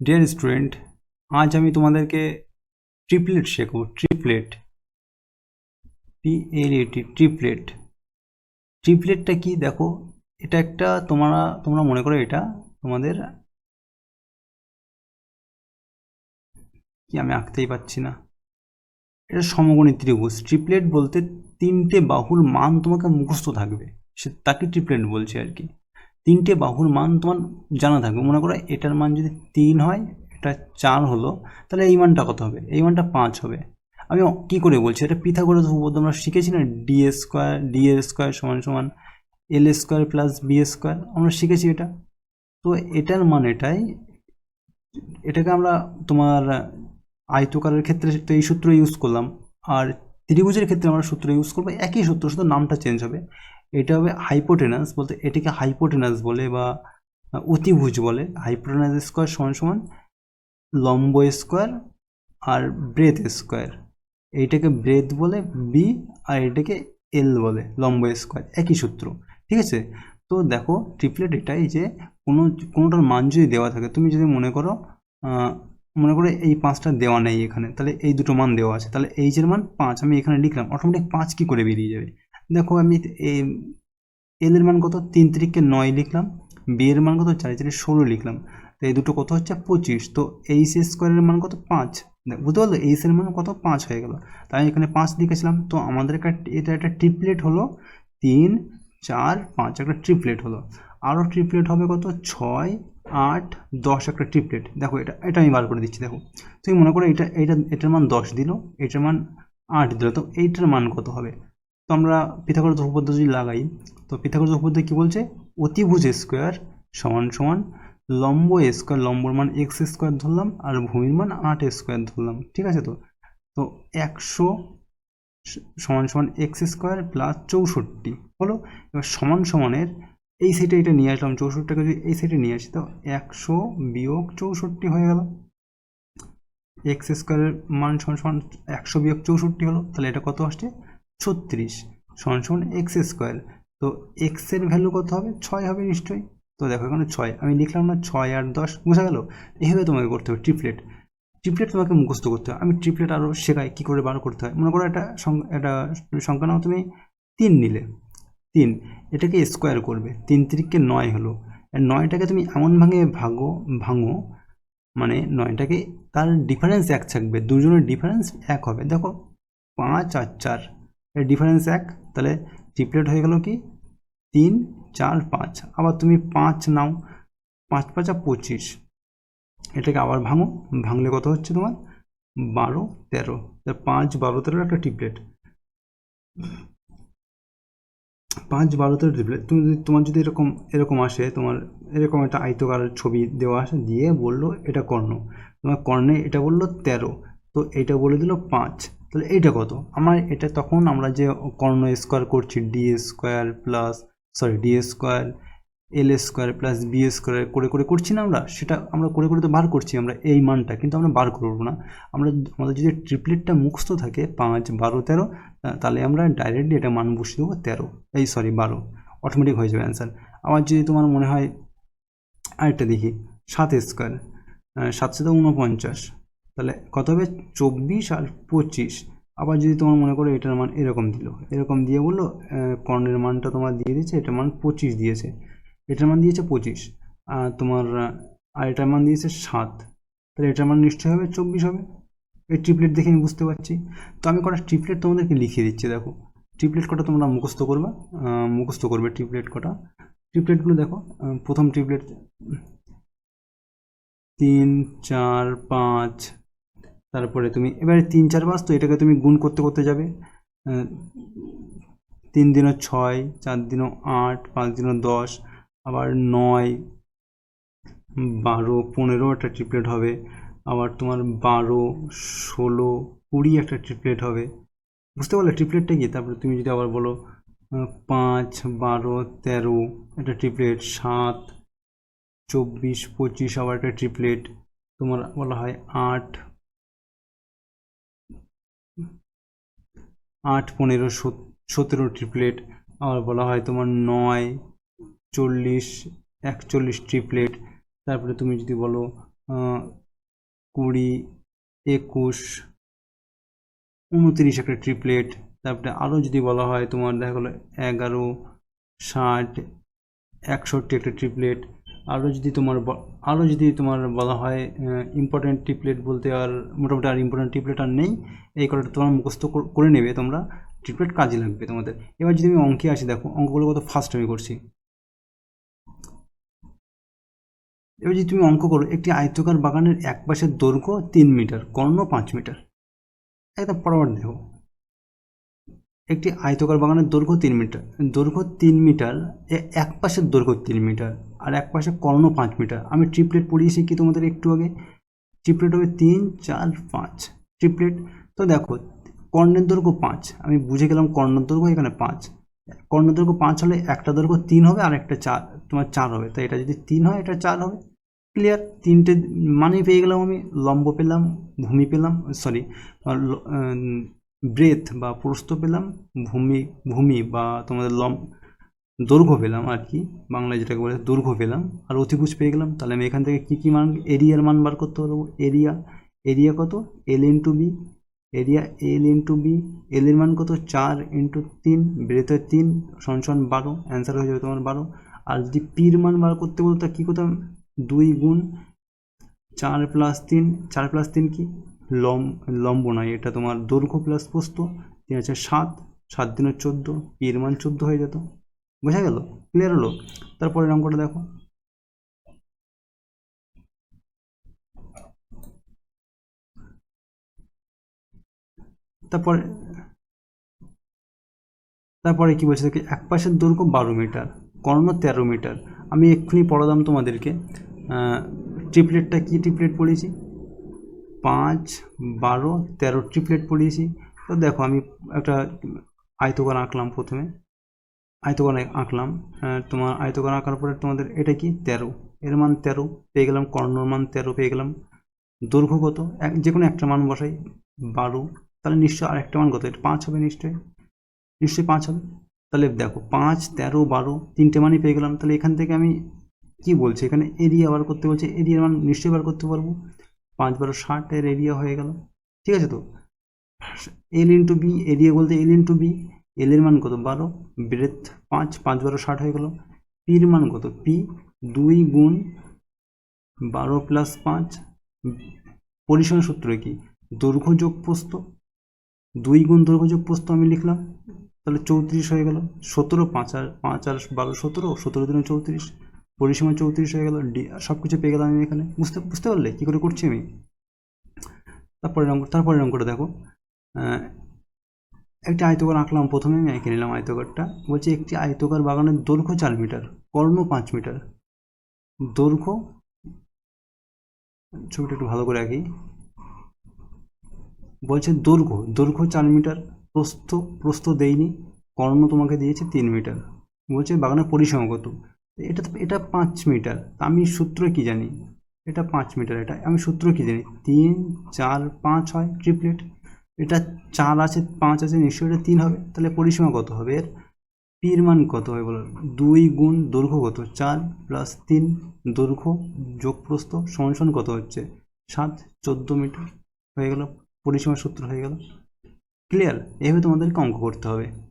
Dear student আজ আমি তোমাদেরকে ট্রিপলেট শেখাবো। ট্রিপলেট পি এল এটি ট্রিপলেট ট্রিপলেটটা কি? দেখো, এটা একটা তোমরা তোমরা মনে করো এটা তোমাদের কি আমি আঁকতেই পাচ্ছি না। এটা সমগণী ত্রিভুজ ট্রিপলেট বলতে তিনটে বাহুর মান তোমাকে মুখস্থ থাকবে। সে তাকে ট্রিপলেট বলছে আর কি। তিনটে বাহুর মান তোমার জানা থাকবে। মনে করো এটার মান যদি তিন হয়, এটা চার হলো, তাহলে এই মানটা কত হবে? এই মানটা পাঁচ হবে। আমি কি করে বলছি? এটা পিথাগোরাস উপপাদ্য আমরা শিখেছি না? ডি স্কোয়ার, ডি এর স্কোয়ার সমান সমান L square plus B square, আমরা শিখেছি এটা। তো এটার মান এটাই, এটাকে আমরা তোমার আয়তকারের ক্ষেত্রে তো এই সূত্র ইউজ করলাম, আর ত্রিভুজের ক্ষেত্রে আমরা সূত্র ইউজ করব, একই সূত্র, শুধু নামটা চেঞ্জ হবে। এটা হবে হাইপোটেনাস বলতে এটাকে হাইপোটেনাস বলে বা অতিভুজ বলে। হাইপোটেনাস স্কোয়ার সমান সমান লম্ব স্কোয়ার আর ব্রেথ স্কোয়ার এইটাকে ব্রেথ বলে বি আর এটাকে এল বলে, লম্ব স্কোয়ার একই সূত্র। ঠিক আছে? তো দেখো ট্রিপলেট এটাই যে কোনো, কোনোটার মান যদি দেওয়া থাকে, তুমি যদি মনে করো মনে করো এই পাঁচটা দেওয়া নেই এখানে, তাহলে এই দুটো মান দেওয়া আছে, তাহলে এইচের মান পাঁচ, আমি এখানে লিখলাম অটোমেটিক পাঁচ কী করে বেরিয়ে যাবে? দেখো আমি এল এর মান কত? তিন তারিখকে নয় লিখলাম। বি এর মান কত? চার চারি ষোলো লিখলাম। তো এই দুটো কত হচ্ছে পঁচিশ। তো এইচ স্কোয়ারের মান কত? পাঁচ। বুঝতে পারল? এইচ এর মান কত? পাঁচ হয়ে গেল। তাই এখানে পাঁচ লিখেছিলাম। তো আমাদের একটা এটা একটা ট্রিপলেট হলো তিন, চার, পাঁচ, একটা ট্রিপলেট হলো। আরও ট্রিপলেট হবে কত? ছয়, আট, দশ একটা ট্রিপলেট দেখো এটা এটা আমি বার করে দিচ্ছি, দেখো। তুমি মনে করো এটা এটা, এটার মান দশ দিল, এটার মান আট দিল। তো এইটার মান কত হবে? তো আমরা পিথাগোরাস উপপাদ্য যদি লাগাই, তো পিথাগোরাস উপপাদ্য কী বলছে? অতিভুজ স্কোয়ার সমান সমান লম্ব স্কোয়ার লম্বর মান এক্স স্কোয়ার ধরলাম আর ভূমির মান আট স্কোয়ার ধরলাম, ঠিক আছে তো? তো একশো সমান সমান এক্স স্কোয়ার প্লাস চৌষট্টি, হলো? এবার সমান সমানের এই সাইডে এটা নিয়ে আসলাম, চৌষট্টিটাকে যদি এই সাইডে নিয়ে আসি, তো একশো বিয়োগ চৌষট্টি হয়ে গেল। এক্স স্কোয়ারের মান সমান সমান একশো বিয়োগ চৌষট্টি হলো, তাহলে এটা কত আসছে? ছত্রিশ সমান সমান এক্স স্কোয়ার। তো এক্সের ভ্যালু কত হবে? ছয় হবে নিশ্চয়ই। তো দেখো এখানে ছয়। আমি লিখলাম না ছয় আর দশ, বোঝা গেল? এইভাবে তোমাকে করতে হবে ট্রিপলেট ট্রিপলেট তোমাকে মুখস্থ করতে হবে। আমি ট্রিপলেট আরও শেখাই কী করে বার করতে হয়। মনে করো একটা একটা সংখ্যা নাও তুমি। তিন নিলে। তিন। এটাকে স্কোয়ার করবে। তিন তিরিককে নয় হলো। আর নয়টাকে তুমি এমন ভাঙে ভাগো, ভাঙো মানে নয়টাকে তার ডিফারেন্স এক থাকবে। দুজনের ডিফারেন্স এক হবে। দেখো, পাঁচ আর চার। এর ডিফারেন্স এক, তাহলে ট্রিপলেট হয়ে গেল কি? তিন, চার, পাঁচ। আবার তুমি পাঁচ নাও, পাঁচ, পাঁচা পঁচিশ। এটাকে আবার ভাঙো, ভাঙলে কত হচ্ছে তোমার? বারো, তেরো। পাঁচ, বারো তেরোর একটা ট্রিপলেট পাঁচ, বারো, তেরো ট্রিপলেট তুমি যদি, তোমার যদি এরকম এরকম আসে, তোমার এরকম একটা আয়তকার ছবি দেওয়া আসে দিয়ে বলল এটা কর্ণ। তোমার কর্ণে এটা বলল তেরো। তো এটা বলে দিল পাঁচ। তাহলে এইটা কত? আমার এটা তখন আমরা যে কর্ণ স্কোয়ার করছি D square plus sorry D square L square plus B square করে করে করছি না আমরা? সেটা আমরা করে করে তো বার করছি আমরা এই মানটা, কিন্তু আমরা বার করব না। আমরা আমাদের যদি ট্রিপলেটটা মুখস্থ থাকে পাঁচ, বারো, তেরো তাহলে আমরা ডাইরেক্টলি এটা মান বসিয়ে দেবো তেরো। এই সরি বারো। অটোমেটিক হয়ে যাবে অ্যান্সার আমার যদি তোমার মনে হয় আরেকটা দেখি, সাত স্কোয়ার সাতশো তো উনপঞ্চাশ। তাহলে কত হবে? চব্বিশ আর পঁচিশ। আবার যদি তোমার মনে করো এটার মান এরকম দিল, এরকম দিয়ে বলল কর্ণের মানটা তোমার দিয়ে দিয়েছে, এটার মান পঁচিশ দিয়েছে। এটার মান দিয়েছে পঁচিশ, আর তোমার, আর এটার মান দিয়েছে সাত। তাহলে এটার মান নিশ্চয়ই হবে চব্বিশ হবে? এই ট্রিপলেট দেখে আমি বুঝতে পারছি। তো আমি কটা ট্রিপলেট তোমাদেরকে লিখিয়ে দিচ্ছি, দেখো। ট্রিপলেট কটা তোমরা মুখস্থ করবে? মুখস্থ করবে ট্রিপলেট কটা। ট্রিপলেটগুলো দেখো প্রথম ট্রিপলেট তিন, চার, পাঁচ তারপরে তুমি, এবারে তিন চার পাঁচ তো এটাকে তুমি গুণ করতে করতে যাবে। তিন দিনও ছয়, চার দিনও আট, পাঁচ দিনও দশ, আবার নয়, বারো, পনেরো একটা ট্রিপলেট হবে, আবার তোমার বারো, ষোলো, কুড়ি একটা ট্রিপলেট হবে। বুঝতে পারলে ট্রিপলেটটা কি? তারপরে তুমি যদি আবার বলো পাঁচ, বারো, তেরো একটা ট্রিপলেট, সাত, চব্বিশ, পঁচিশ আবার একটা ট্রিপলেট, তোমার বলা হয় আট আট, পনেরো সতেরো ট্রিপলেট আবার বলা হয় তোমার নয়, চল্লিশ, একচল্লিশ ট্রিপলেট তারপরে তুমি যদি বলো কুড়ি, একুশ, উনতিরিশ একটা ট্রিপলেট তারপরে আরও যদি বলা হয় তোমার দেখা গেলো এগারো, ষাট, একষট্টি একটা ট্রিপলেট আরও যদি তোমার আরও যদি তোমার বলা হয় ইম্পর্টেন্ট ট্রিপলেট বলতে আর মোটামুটি আর ইম্পর্টেন্ট ট্রিপলেট আর নেই, এই কটা তোমরা মুখস্থ কর- নেবে তোমরা ট্রিপলেট কাজে লাগবে তোমাদের। এবার যদি আমি অঙ্কে আসি, দেখো, অঙ্কগুলো কত ফার্স্ট আমি করছি। এবার যদি তুমি অঙ্ক করো, একটি আয়তকার বাগানের এক পাশের দৈর্ঘ্য তিন মিটার, কর্ণ পাঁচ মিটার। একদম পরপর দেখো। একটি আয়তকার বাগানের দৈর্ঘ্য তিন মিটার। দৈর্ঘ্য তিন মিটার এক পাশের দৈর্ঘ্য তিন মিটার আর এক পাশে কর্ণ পাঁচ মিটার। আমি ট্রিপলেট পড়িয়েছি কি তোমাদের একটু আগে? ট্রিপলেট হবে তিন, চার, পাঁচ। ট্রিপলেট তো দেখো, কর্ণের দৈর্ঘ্য পাঁচ। আমি বুঝে গেলাম কর্ণের দৈর্ঘ্য এখানে পাঁচ। কর্ণের দৈর্ঘ্য পাঁচ হলে একটা দৈর্ঘ্য তিন হবে আর একটা চার, তোমার চার হবে। তাই এটা যদি তিন হয়, এটা চার হবে। ক্লিয়ার তিনটে মানেই পেয়ে গেলাম আমি, লম্ব পেলাম, ভূমি পেলাম সরি ব্রেথ বা প্রস্থ পেলাম, ভূমি ভূমি বা তোমাদের লম দৈর্ঘ্য পেলাম আর কি, বাংলায় যেটাকে বলে দৈর্ঘ্য পেলাম, আর অতিভুজ পেয়ে গেলাম। তাহলে আমি এখান থেকে কী কী মান এরিয়ার মান বার করতে পারব? এরিয়া এরিয়া কত? L into B area L into B L এর মান কত? চার ইন্টু তিন ব্রেথের তিন, সমান বারো অ্যান্সার হয়ে যাবে তোমার বারো। আর যদি পির মান বার করতে বলতো কী করতাম? দুই গুণ চার প্লাস তিন, চার প্লাস তিন কি? লম লম্ব নয় এটা তোমার দৈর্ঘ্য প্লাস প্রস্থ, তিন আছে সাত সাত দিনের চোদ্দ পির মান চোদ্দ হয়ে যেত। বোঝা গেল? ক্লিয়ার হলো? তারপরে অঙ্কটা দেখো। তারপরে তারপরে কি বলছে? দেখি, এক পাশের দৈর্ঘ্য বারো মিটার, কর্ণ তেরো মিটার। আমি এক্ষুনি পড়ালাম তোমাদেরকে ট্রিপলেটটা কি ট্রিপলেট পড়িয়েছি পাঁচ, বারো, তেরো ট্রিপলেট পড়িয়েছি। তো দেখো, আমি একটা আয়তকার আঁকলাম প্রথমে। আয়তকার আঁকলাম। তোমার আয়তকার আঁকার পরে তোমাদের এটা কি? তেরো। এর মান তেরো, পেয়ে গেলাম, কর্ণর মান তেরো পেয়ে গেলাম। দৈর্ঘ্য কত? এক যে কোনো একটা মান বসাই, বারো। তাহলে নিশ্চয়ই আরেকটা মান কত? এটা পাঁচ হবে নিশ্চয়ই। নিশ্চয়ই পাঁচ হবে। তাহলে দেখো, পাঁচ, তেরো, বারো, তিনটে মানই পেয়ে গেলাম। তাহলে এখান থেকে আমি কি বলছি? এখানে এরিয়া বার করতে বলছে এরিয়ার মান নিশ্চয়ই বার করতে পারব। পাঁচ বারো ষাটের এরিয়া হয়ে গেল। ঠিক আছে তো? এল ইন্টু বি এরিয়া বলতে এল ইন্টু বি এল এর মান কত? বারো। ব্রেথ পাঁচ পাঁচ বারো ষাট হয়ে গেল। পির মান কত? পি দুই গুণ বারো প্লাস পাঁচ। পরিসীমা সূত্র কি? দৈর্ঘ্য যোগ প্রস্থ। দুই গুণ দৈর্ঘ্য যোগ প্রস্থ আমি লিখলাম। তাহলে চৌত্রিশ হয়ে গেল। সতেরো, পাঁচ আর পাঁচ আর বারো সতেরো সতেরো দিনে চৌত্রিশ। পরিসীমা চৌত্রিশ হয়ে গেল, ডি সব কিছু পেয়ে গেলাম আমি এখানে। বুঝতে বুঝতে পারলে? কী করে করছি আমি? তারপরে অঙ্ক তারপরে অঙ্কটা দেখো। একটি আয়তকার আঁকলাম প্রথমে, আমি এঁকে নিলাম আয়তকারটা। বলছে একটি আয়তকার বাগানের দৈর্ঘ্য চার মিটার, কর্ণ পাঁচ মিটার। দৈর্ঘ্য, ছবিটা একটু ভালো করে আঁকি। বলছে দৈর্ঘ্য দৈর্ঘ্য চার মিটার, প্রস্থ প্রস্থ দেয়নি কর্ণ তোমাকে দিয়েছে তিন মিটার। বলছে বাগানের পরিসীমা কত? এটা এটা পাঁচ মিটার। আমি সূত্র কি জানি? এটা পাঁচ মিটার, এটা আমি সূত্র কি জানি? তিন, চার, পাঁচ হয় ট্রিপলেট? এটা চার আছে, পাঁচ আছে, নিশ্চয়ই এটা তিন হবে। তাহলে পরিসীমা কত হবে? এর পির মান কত হবে বলো? দুই গুণ দৈর্ঘ্য কত? চার প্লাস তিন, দৈর্ঘ্য যোগ প্রস্থ কত হচ্ছে? সাত, চোদ্দ মিটার। হয়ে গেল পরিসীমা সূত্র হয়ে গেল। ক্লিয়ার? এভাবে তোমাদেরকে অঙ্ক করতে হবে।